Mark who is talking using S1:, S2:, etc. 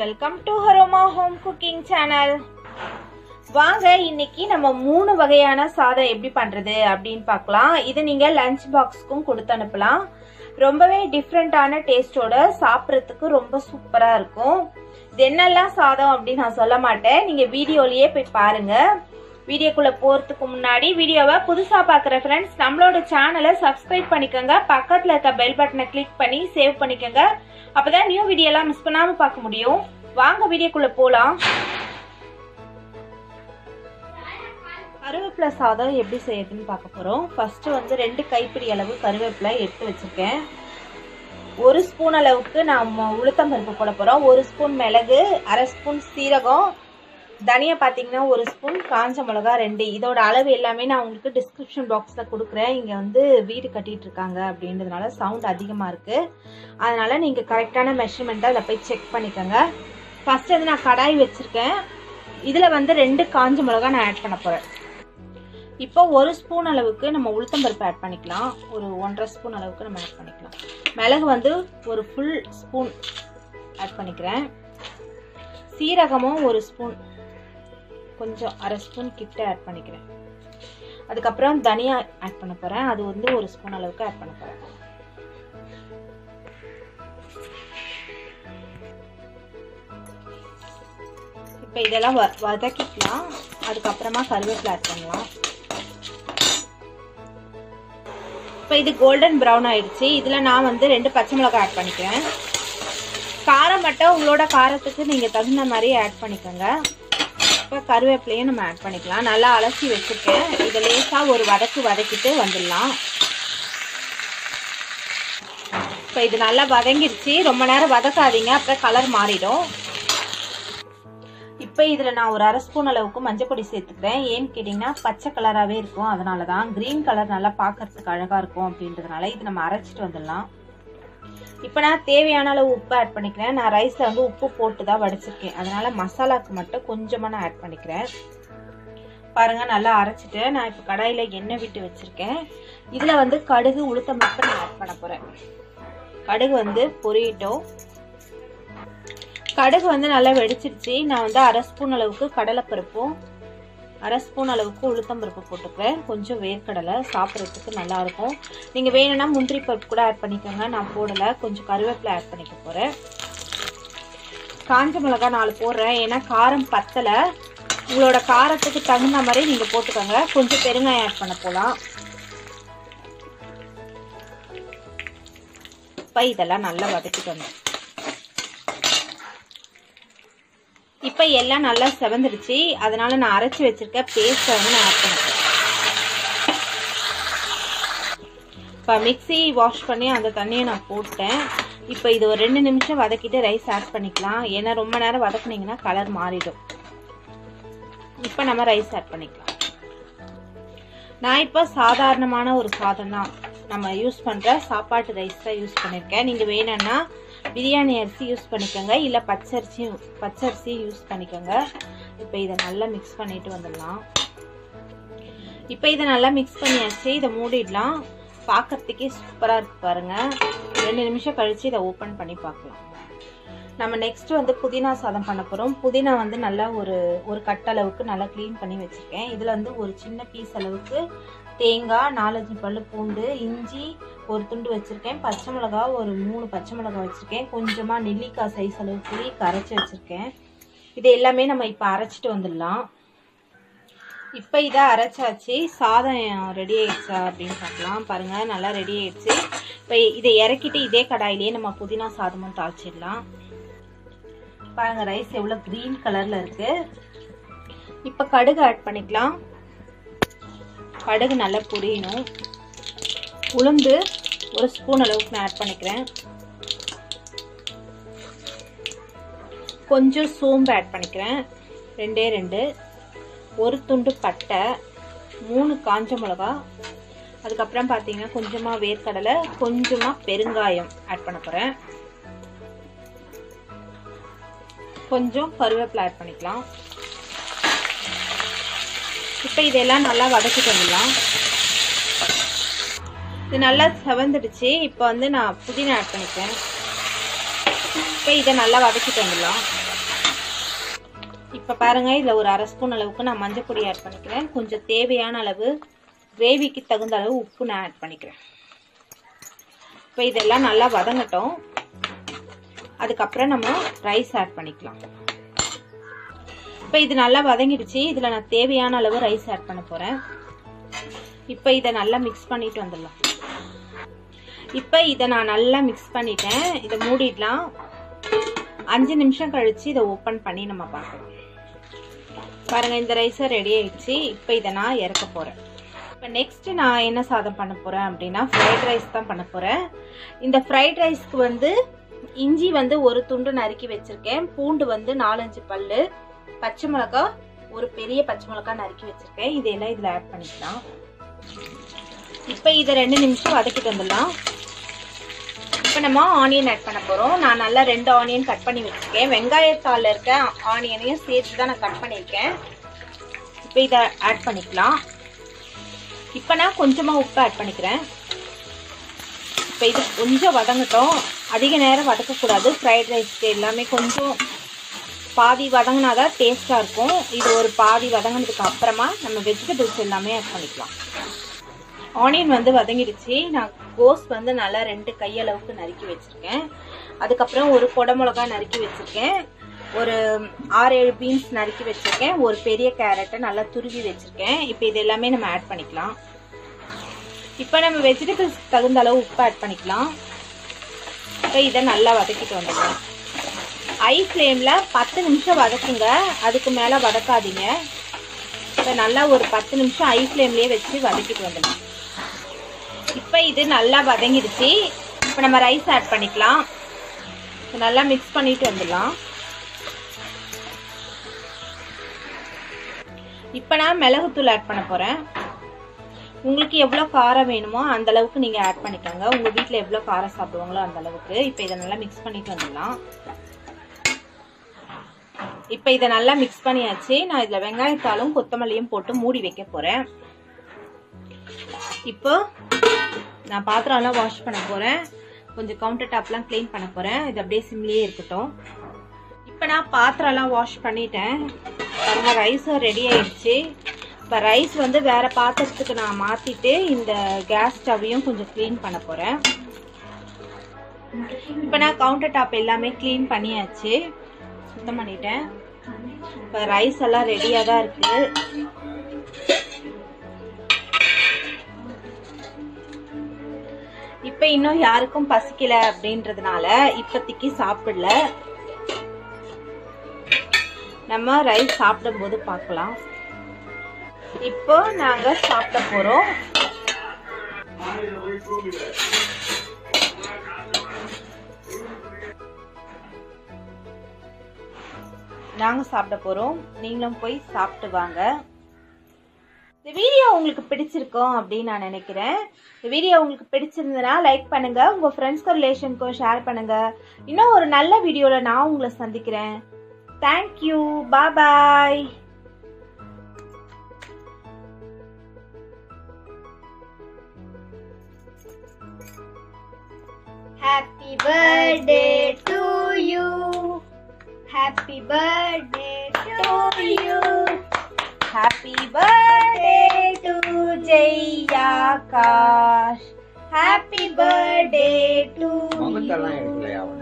S1: Welcome to Haroma home cooking channel வாங்க இன்னைக்கு நம்ம மூணு வகையான சாதம் எப்படி பண்றது அப்படின்னு பார்க்கலாம். இது நீங்க லஞ்ச் பாக்ஸ்க்கும் கொடுத்து அனுப்பலாம். ரொம்பவே டிஃப்ரெண்டான டேஸ்டோட சாப்பிட்றதுக்கு ரொம்ப சூப்பரா இருக்கும். இது என்னெல்லாம் சாதம் அப்படின்னு நான் சொல்ல மாட்டேன். நீங்க வீடியோலயே போய் பாருங்க. வீடியோக்குள்ள போறதுக்கு முன்னாடி வீடியோவை புதுசா பாக்குற ஃப்ரெண்ட்ஸ் நம்மளோட சேனலை சப்ஸ்கிரைப் பண்ணிக்கோங்க. பக்கத்துல இருக்க பெல் பட்டனை கிளிக் பண்ணி சேவ் பண்ணிக்கோங்க. அப்பதான் நியூ வீடியோ எல்லாம் மிஸ் பண்ணாம பார்க்க முடியும். வாங்க வீடியோக்குள்ள போலாம். கருவேப்பிலை சாதம் எப்படி செய்யறதுன்னு பார்க்க போறோம். ஃபர்ஸ்ட் வந்து ரெண்டு கைப்பிடி அளவு கருவேப்பிலை எடுத்து வச்சிருக்கேன். ஒரு ஸ்பூன் அளவுக்கு நம்ம உளுத்தம்பருப்பு போட போறோம். ஒரு ஸ்பூன் மிளகு அரை ஸ்பூன் சீரகம் தனியா பார்த்தீங்கன்னா ஒரு ஸ்பூன் காஞ்ச மிளகா ரெண்டு. இதோட அளவு எல்லாமே நான் உங்களுக்கு டிஸ்கிரிப்ஷன் பாக்ஸில் கொடுக்குறேன். இங்கே வந்து வீடு கட்டிகிட்டு இருக்காங்க அப்படின்றதுனால சவுண்ட் அதிகமாக இருக்குது அதனால் நீங்கள் கரெக்டான மெஷர்மெண்ட்டை அதில் போய் செக் பண்ணிக்கோங்க. ஃபஸ்ட்டு வந்து நான் கடாய் வச்சுருக்கேன். இதில் வந்து ரெண்டு காஞ்ச மிளகா நான் ஆட் பண்ண போகிறேன் இப்போ ஒரு ஸ்பூன் அளவுக்கு நம்ம உளுத்தம்பருப்பு ஆட் பண்ணிக்கலாம். ஒரு ஒன்றரை ஸ்பூன் அளவுக்கு நம்ம ஆட் பண்ணிக்கலாம். மிளகு வந்து ஒரு ஃபுல் ஸ்பூன் ஆட் பண்ணிக்கிறேன். சீரகமும் ஒரு ஸ்பூன் கொஞ்சம் அரை ஸ்பூன் கிட்ட ஆட் பண்ணிக்கிறேன். அதுக்கப்புறம் தனியா ஆட் பண்ண போறேன். அது வந்து ஒரு ஸ்பூன் அளவுக்கு ஆட் பண்ண போறேன். இப்போ இதெல்லாம் வ- வதக்கிக்கலாம். அதுக்கப்புறமா கருவேப்பிலை ஆட் பண்ணலாம். இப்போ இது கோல்டன் ப்ரௌன் ஆயிடுச்சு. இதில் நான் வந்து ரெண்டு பச்சை மிளகாய் ஆட் பண்ணிக்கிறேன். காரம் மட்டும் உங்களோட காரத்துக்கு நீங்கள் தகுந்த மாதிரி ஆட் பண்ணிக்கோங்க. இப்போ கருவேப்பிலையும் நம்ம ஆட் பண்ணிக்கலாம். நல்லா அலசி வச்சுருக்கேன் இதை லேசாக ஒரு வதக்கு வதக்கிட்டு வந்துடலாம். இப்போ இது நல்லா வதங்கிடுச்சு ரொம்ப நேரம் வதக்காதீங்க. அப்புறம் கலர் மாறிடும். இப்போ இதில் நான் ஒரு அரை ஸ்பூன் அளவுக்கு மஞ்சள் பொடி சேர்த்துக்கிறேன். ஏன்னு கேட்டிங்கன்னா பச்சை கலராகவே இருக்கும். அதனால தான் க்ரீன் கலர் நல்லா பார்க்கறதுக்கு அழகாக இருக்கும் அப்படின்றதுனால இது நம்ம அரைச்சிட்டு வந்துடலாம். இப்போ நான் தேவையான அளவு உப்பு ஆட் பண்ணிக்கிறேன். நான் ரைஸில் வந்து உப்பு போட்டு தான் வடிச்சிருக்கேன். அதனால மசாலாக்கு மட்டும் கொஞ்சமாக நான் ஆட் பண்ணிக்கிறேன். பாருங்க நல்லா அரைச்சிட்டு நான் இப்போ கடாயில் எண்ணெய் விட்டு வச்சிருக்கேன். இதில் வந்து கடுகு உளுத்தம் மட்டும் நான் ஆட் பண்ண போகிறேன் கடுகு வந்து பொரியட்டும். கடுகு வந்து நல்லா வெடிச்சிருச்சு. நான் வந்து அரை ஸ்பூன் அளவுக்கு கடலைப்பருப்பும் அரை ஸ்பூன் அளவுக்கு உளுத்தம்பருப்பு போட்டுக்கிறேன். கொஞ்சம் வேர்க்கடலை சாப்பிட்றதுக்கு நல்லாயிருக்கும். நீங்கள் வேணும்னா முந்திரி பருப்பு கூட ஆட் பண்ணிக்கோங்க. நான் போடலை. கொஞ்சம் கருவேப்பிலை ஆட் பண்ணிக்க போகிறேன் காஞ்ச மிளகா நாலு போடுறேன். ஏன்னா காரம் பத்தலை. உங்களோட காரத்துக்கு தகுந்த மாதிரி நீங்கள் போட்டுக்கோங்க. கொஞ்சம் பெருங்காயம் ஆட் பண்ண போகலாம் இப்போ இதெல்லாம் நல்லா வதக்கிக்கணும் இப்போ எல்லாம் நல்லா செவந்துருச்சு. அதனால நான் அரைச்சி வச்சிருக்க பேஸ்ட்டை வந்து நான் ஆட் இப்போ மிக்சி வாஷ் பண்ணி அந்த தண்ணியை நான் போட்டேன். இப்போ இது ஒரு ரெண்டு நிமிஷம் வதக்கிட்டு ரைஸ் ஆட் பண்ணிக்கலாம். ஏன்னா ரொம்ப நேரம் வதக்குனீங்கன்னா கலர் மாறிடும். இப்போ நம்ம ரைஸ் ஆட் பண்ணிக்கலாம். நான் இப்போ சாதாரணமான ஒரு சாதம் தான் நம்ம யூஸ் பண்ணுற சாப்பாட்டு ரைஸ் தான் யூஸ் பண்ணியிருக்கேன் நீங்கள் வேணும்னா பிரியாணி அரிசி யூஸ் பண்ணிக்கோங்க. இல்லை பச்சரிசியும் பச்சரிசி யூஸ் பண்ணிக்கோங்க. இப்போ இதை நல்லா மிக்ஸ் பண்ணிட்டு வந்துடலாம். இப்போ இதை நல்லா மிக்ஸ் பண்ணியாச்சு. இதை மூடிடலாம். பார்க்கறதுக்கே சூப்பராக இருக்கு பாருங்கள் ரெண்டு நிமிஷம் கழித்து இதை ஓப்பன் பண்ணி பார்க்கலாம் நம்ம நெக்ஸ்ட் வந்து புதினா சாதம் பண்ண போகிறோம் புதினா வந்து நல்லா ஒரு ஒரு கட்டளவுக்கு நல்லா க்ளீன் பண்ணி வச்சுருக்கேன். இதில் வந்து ஒரு சின்ன பீஸ் அளவுக்கு தேங்காய் நாலஞ்சு பல் பூண்டு இஞ்சி ஒரு துண்டு வச்சுருக்கேன். பச்சை மிளகா ஒரு மூணு பச்சை மிளகா வச்சுருக்கேன். கொஞ்சமாக நெல்லிக்காய் சைஸ் அளவு புளி கரைச்சி வச்சுருக்கேன். இது எல்லாமே நம்ம இப்போ அரைச்சிட்டு வந்துடலாம். இப்போ இதை அரைச்சாச்சு. சாதம் ரெடி ஆயிடுச்சா அப்படின்னு பார்க்கலாம். பாருங்கள் நல்லா ரெடி ஆயிடுச்சு. இப்போ இதை இறக்கிட்டு இதே கடாயிலேயே நம்ம புதினா சாதமும் தாளிச்சிடலாம். பாருங்க ரைஸ் எவ்வளோ க்ரீன் கலரில் இருக்குது இப்போ கடுகு ஆட் பண்ணிக்கலாம். கடுகு நல்லா புரியணும். உளுந்து ஒரு ஸ்பூன் அளவுக்கு நான் ஆட் பண்ணிக்கிறேன். கொஞ்சம் சோம்பு ஆட் பண்ணிக்கிறேன். ரெண்டே ரெண்டு. ஒரு துண்டு பட்டை. மூணு காஞ்ச மிளகா. அதுக்கப்புறம் பார்த்தீங்கன்னா கொஞ்சமாக வேர்க்கடலை கொஞ்சமாக பெருங்காயம் ஆட் பண்ண போகிறேன் கொஞ்சம் கருவேப்பிலை ஆட் பண்ணிக்கலாம். இப்போ இதெல்லாம் நல்லா வதக்கி வந்துடலாம். இது நல்லா செவந்துடுச்சு. இப்போ வந்து நான் புதினா ஆட் பண்ணிக்கிறேன். இப்போ இதை நல்லா வதக்கிட்டு வந்துடலாம். இப்போ பாருங்கள் இதில் ஒரு அரை ஸ்பூன் அளவுக்கு நான் மஞ்சள் பொடி ஆட் பண்ணிக்கிறேன். கொஞ்சம் தேவையான அளவு கிரேவிக்கு தகுந்த அளவு உப்பு நான் ஆட் பண்ணிக்கிறேன். இப்போ இதெல்லாம் நல்லா வதங்கட்டும். அதுக்கப்புறம் நம்ம ரைஸ் ஆட் பண்ணிக்கலாம். இப்போ இது நல்லா வதங்கிடுச்சு. இதில் நான் தேவையான அளவு ரைஸ் ஆட் பண்ண போகிறேன் இப்போ இதை நல்லா மிக்ஸ் பண்ணிட்டு வந்துடலாம். இப்போ இதை நான் நல்லா மிக்ஸ் பண்ணிட்டேன். இதை மூடிடலாம். அஞ்சு நிமிஷம் கழித்து இதை ஓப்பன் பண்ணி நம்ம பார்க்கலாம். பாருங்கள் இந்த ரைஸை ரெடி ஆகிடுச்சு இப்போ இதை நான் இறக்க போகிறேன் இப்போ நெக்ஸ்ட் நான் என்ன சாதம் பண்ண போகிறேன் அப்படின்னா ஃப்ரைட் ரைஸ் தான் பண்ண போகிறேன் இந்த ஃப்ரைட் ரைஸ்க்கு வந்து இஞ்சி வந்து ஒரு துண்டு நறுக்கி வச்சுருக்கேன். பூண்டு வந்து நாலஞ்சு பல் பச்சை மிளகா ஒரு பெரிய பச்சை மிளகா நறுக்கி வச்சுருக்கேன். இதையெல்லாம் இதில் ஆட் பண்ணிக்கலாம். இப்போ இதை ரெண்டு நிமிஷம் வதக்கிட்டு வந்துடலாம். இப்போ நம்ம ஆனியன் ஆட் பண்ண போகிறோம் நான் நல்லா ரெண்டு ஆனியன் கட் பண்ணி வச்சுருக்கேன். வெங்காயத்தாளில் இருக்க ஆனியனையும் சேர்த்து தான் நான் கட் பண்ணியிருக்கேன். இப்போ இதை ஆட் பண்ணிக்கலாம். இப்போ நான் கொஞ்சமாக உப்பு ஆட் பண்ணிக்கிறேன். இப்போ இது கொஞ்சம் வதங்கட்டும். அதிக நேரம் வதக்கக்கூடாது. ஃப்ரைட் ரைஸ்க்கு எல்லாமே கொஞ்சம் பாதி வதங்கினா தான் டேஸ்ட்டாக இருக்கும். இது ஒரு பாதி வதங்கினதுக்கு அப்புறமா நம்ம வெஜிடபிள்ஸ் எல்லாமே ஆட் பண்ணிக்கலாம். ஆனியன் வந்து வதங்கிடுச்சு. நான் கோஸ் வந்து நல்லா ரெண்டு கையளவுக்கு நறுக்கி வச்சுருக்கேன். அதுக்கப்புறம் ஒரு குடமிளகா நறுக்கி வச்சுருக்கேன். ஒரு ஆறு ஏழு பீன்ஸ் நறுக்கி வச்சுருக்கேன். ஒரு பெரிய கேரட்டை நல்லா துருவி வச்சுருக்கேன். இப்போ இது எல்லாமே நம்ம ஆட் பண்ணிக்கலாம். இப்போ நம்ம வெஜிடபிள்ஸ் தகுந்த அளவு உப்பு ஆட் பண்ணிக்கலாம். இப்போ இதை நல்லா வதக்கிட்டு வந்துடலாம். ஐ ஃப்ளேமில் பத்து நிமிஷம் வதக்குங்க. அதுக்கு மேலே வதக்காதீங்க. இப்போ நல்லா ஒரு பத்து நிமிஷம் ஐ ஃப்ளேம்லேயே வச்சு வதக்கிட்டு வந்துடலாம். இப்போ இது நல்லா வதங்கிடுச்சு. இப்போ நம்ம ரைஸ் ஆட் பண்ணிக்கலாம். நல்லா மிக்ஸ் பண்ணிட்டு வந்துடலாம். இப்போ நான் மிளகுத்தூள் ஆட் பண்ண போகிறேன் உங்களுக்கு எவ்வளோ காரம் வேணுமோ அந்த அளவுக்கு நீங்கள் ஆட் பண்ணிக்கோங்க. உங்கள் வீட்டில் எவ்வளோ காரம் சாப்பிடுவாங்களோ அந்த அளவுக்கு. இப்போ இதை நல்லா மிக்ஸ் பண்ணிட்டு வந்துடலாம். இப்போ இதை நல்லா மிக்ஸ் பண்ணியாச்சு. நான் இதில் வெங்காயத்தாலும் கொத்தமல்லியும் போட்டு மூடி வைக்க போகிறேன் இப்போ நான் பாத்திரம்லாம் வாஷ் பண்ண போகிறேன் கொஞ்சம் கவுண்டர் டாப்லாம் க்ளீன் பண்ண போகிறேன் இது அப்படியே சிம்லேயே இருக்கட்டும். இப்போ நான் பாத்திரம்லாம் வாஷ் பண்ணிட்டேன். பாருங்க ரைஸும் ரெடி ஆயிடுச்சு. இப்போ ரைஸ் வந்து வேறு பாத்திரத்துக்கு நான் மாற்றிட்டு இந்த கேஸ் ஸ்டவ்வையும் கொஞ்சம் க்ளீன் பண்ண போகிறேன் இப்போ நான் கவுண்டர் டாப் எல்லாமே க்ளீன் பண்ணியாச்சு. சுத்தம் பண்ணிட்டேன். இப்போ ரைஸ் எல்லாம் ரெடியாக தான் இருக்குது இப்போ இன்னும் யாருக்கும் பசிக்கல அப்படின்றதுனால இப்போதைக்கு சாப்பிடல. நம்ம ரைஸ் சாப்பிடும்போது பார்க்கலாம். இப்போ நாங்க சாப்பிட போறோம். நாங்க சாப்பிட போறோம். நீங்களும் போய் சாப்பிட்டு வாங்க. இந்த வீடியோ உங்களுக்கு பிடிச்சிருக்கும் அப்படின்னு நான் நினைக்கிறேன். இந்த வீடியோ உங்களுக்கு பிடிச்சிருந்ததுன்னா லைக் பண்ணுங்க உங்க ஃப்ரெண்ட்ஸ்க்கும் ரிலேஷனுக்கும் ஷேர் பண்ணுங்க. இன்னும் ஒரு நல்ல வீடியோவில் நான் உங்களை சந்திக்கிறேன். Thank you bye
S2: Happy birthday to you. Happy birthday to you.
S1: Happy birthday. Jayakash.
S2: Happy birthday to
S3: முகத்தெல்லாம்
S2: you.
S3: எடுக்கலையா அவன்